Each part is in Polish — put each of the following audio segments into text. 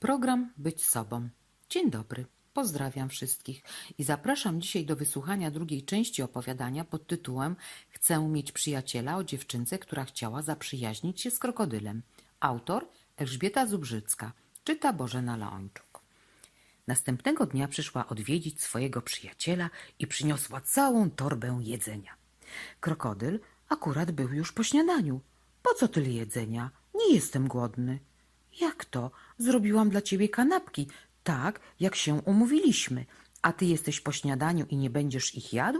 Program Być Sobą. Dzień dobry, pozdrawiam wszystkich i zapraszam dzisiaj do wysłuchania drugiej części opowiadania pod tytułem Chcę mieć przyjaciela o dziewczynce, która chciała zaprzyjaźnić się z krokodylem. Autor Elżbieta Zubrzycka, czyta Bożena Leończuk. Następnego dnia przyszła odwiedzić swojego przyjaciela i przyniosła całą torbę jedzenia. Krokodyl akurat był już po śniadaniu. Po co tyle jedzenia? Nie jestem głodny. Jak to? Zrobiłam dla ciebie kanapki, tak jak się umówiliśmy. A ty jesteś po śniadaniu i nie będziesz ich jadł?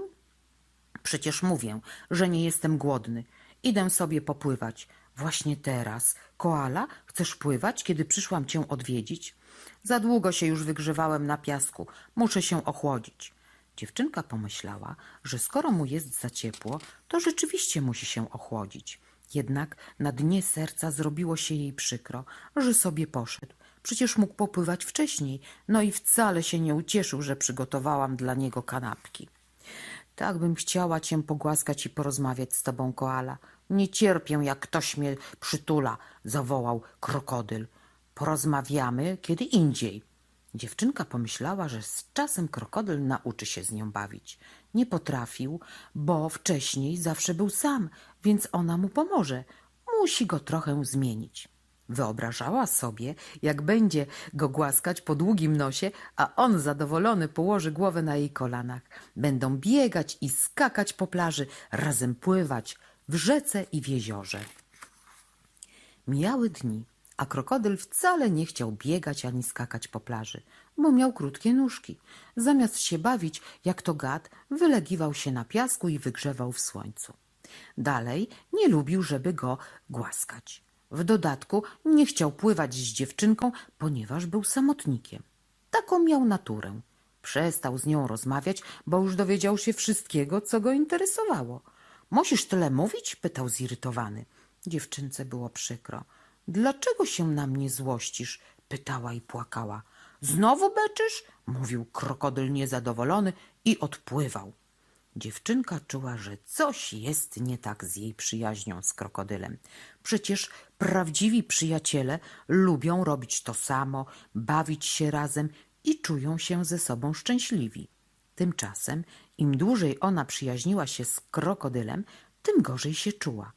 Przecież mówię, że nie jestem głodny. Idę sobie popływać. Właśnie teraz. Koala, chcesz pływać, kiedy przyszłam cię odwiedzić? Za długo się już wygrzewałem na piasku. Muszę się ochłodzić. Dziewczynka pomyślała, że skoro mu jest za ciepło, to rzeczywiście musi się ochłodzić. Jednak na dnie serca zrobiło się jej przykro, że sobie poszedł. Przecież mógł popływać wcześniej, no i wcale się nie ucieszył, że przygotowałam dla niego kanapki. Tak bym chciała cię pogłaskać i porozmawiać z tobą, koala. Nie cierpię, jak ktoś mnie przytula, zawołał krokodyl. Porozmawiamy kiedy indziej. Dziewczynka pomyślała, że z czasem krokodyl nauczy się z nią bawić. Nie potrafił, bo wcześniej zawsze był sam, więc ona mu pomoże. Musi go trochę zmienić. Wyobrażała sobie, jak będzie go głaskać po długim nosie, a on zadowolony położy głowę na jej kolanach. Będą biegać i skakać po plaży, razem pływać w rzece i w jeziorze. Mijały dni, a krokodyl wcale nie chciał biegać ani skakać po plaży, bo miał krótkie nóżki. Zamiast się bawić, jak to gad, wylegiwał się na piasku i wygrzewał w słońcu. Dalej nie lubił, żeby go głaskać. W dodatku nie chciał pływać z dziewczynką, ponieważ był samotnikiem. Taką miał naturę. Przestał z nią rozmawiać, bo już dowiedział się wszystkiego, co go interesowało. Musisz tyle mówić? pytał zirytowany. Dziewczynce było przykro. Dlaczego się na mnie złościsz? pytała i płakała. Znowu beczysz? mówił krokodyl niezadowolony i odpływał. Dziewczynka czuła, że coś jest nie tak z jej przyjaźnią z krokodylem. Przecież prawdziwi przyjaciele lubią robić to samo, bawić się razem i czują się ze sobą szczęśliwi. Tymczasem im dłużej ona przyjaźniła się z krokodylem, tym gorzej się czuła.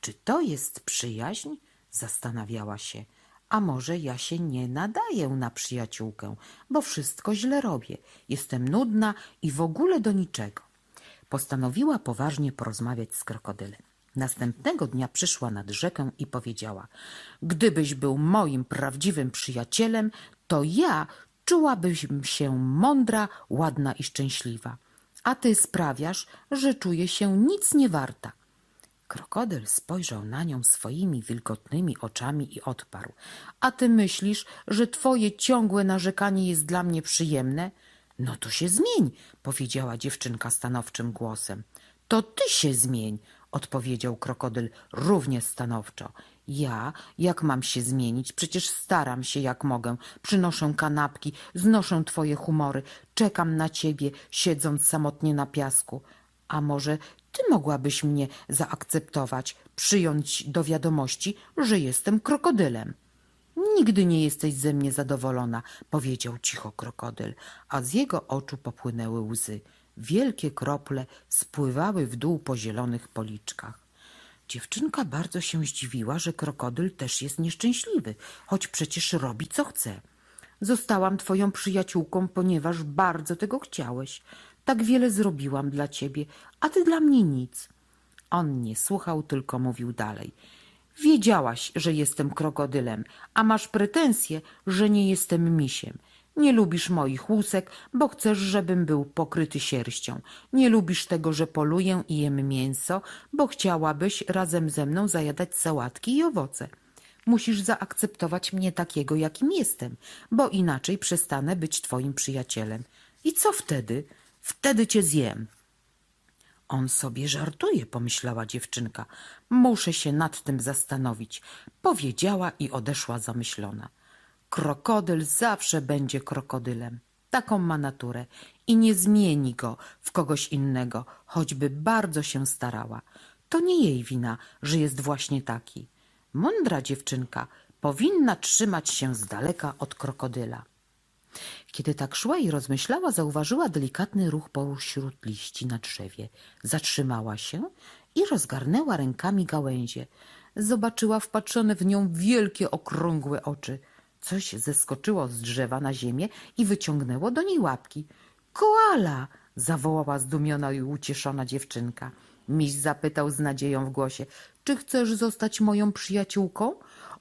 Czy to jest przyjaźń? Zastanawiała się. A może ja się nie nadaję na przyjaciółkę, bo wszystko źle robię. Jestem nudna i w ogóle do niczego. Postanowiła poważnie porozmawiać z krokodylem. Następnego dnia przyszła nad rzekę i powiedziała: Gdybyś był moim prawdziwym przyjacielem, to ja czułabym się mądra, ładna i szczęśliwa. A ty sprawiasz, że czuję się nic nie warta. Krokodyl spojrzał na nią swoimi wilgotnymi oczami i odparł: A ty myślisz, że twoje ciągłe narzekanie jest dla mnie przyjemne? No to się zmień, powiedziała dziewczynka stanowczym głosem. To ty się zmień, odpowiedział krokodyl równie stanowczo. Ja, jak mam się zmienić? Przecież staram się jak mogę. Przynoszę kanapki, znoszę twoje humory, czekam na ciebie, siedząc samotnie na piasku. A może ty mogłabyś mnie zaakceptować, przyjąć do wiadomości, że jestem krokodylem? Nigdy nie jesteś ze mnie zadowolona, powiedział cicho krokodyl, a z jego oczu popłynęły łzy. Wielkie krople spływały w dół po zielonych policzkach. Dziewczynka bardzo się zdziwiła, że krokodyl też jest nieszczęśliwy, choć przecież robi co chce. Zostałam twoją przyjaciółką, ponieważ bardzo tego chciałeś. Tak wiele zrobiłam dla ciebie, a ty dla mnie nic. On nie słuchał, tylko mówił dalej. Wiedziałaś, że jestem krokodylem, a masz pretensje, że nie jestem misiem. Nie lubisz moich łusek, bo chcesz, żebym był pokryty sierścią. Nie lubisz tego, że poluję i jem mięso, bo chciałabyś razem ze mną zajadać sałatki i owoce. Musisz zaakceptować mnie takiego, jakim jestem, bo inaczej przestanę być twoim przyjacielem. I co wtedy? Wtedy cię zjem. On sobie żartuje, pomyślała dziewczynka. Muszę się nad tym zastanowić, powiedziała i odeszła zamyślona. Krokodyl zawsze będzie krokodylem. Taką ma naturę i nie zmieni go w kogoś innego, choćby bardzo się starała. To nie jej wina, że jest właśnie taki. Mądra dziewczynka powinna trzymać się z daleka od krokodyla. Kiedy tak szła i rozmyślała, zauważyła delikatny ruch pośród liści na drzewie. Zatrzymała się i rozgarnęła rękami gałęzie. Zobaczyła wpatrzone w nią wielkie, okrągłe oczy. Coś zeskoczyło z drzewa na ziemię i wyciągnęło do niej łapki. Koala! zawołała zdumiona i ucieszona dziewczynka. Miś zapytał z nadzieją w głosie: Czy chcesz zostać moją przyjaciółką?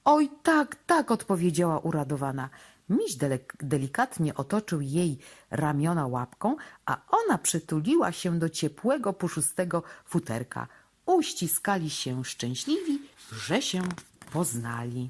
Oj, tak, tak, odpowiedziała uradowana. Miś delikatnie otoczył jej ramiona łapką, a ona przytuliła się do ciepłego, puszystego futerka. Uściskali się szczęśliwi, że się poznali.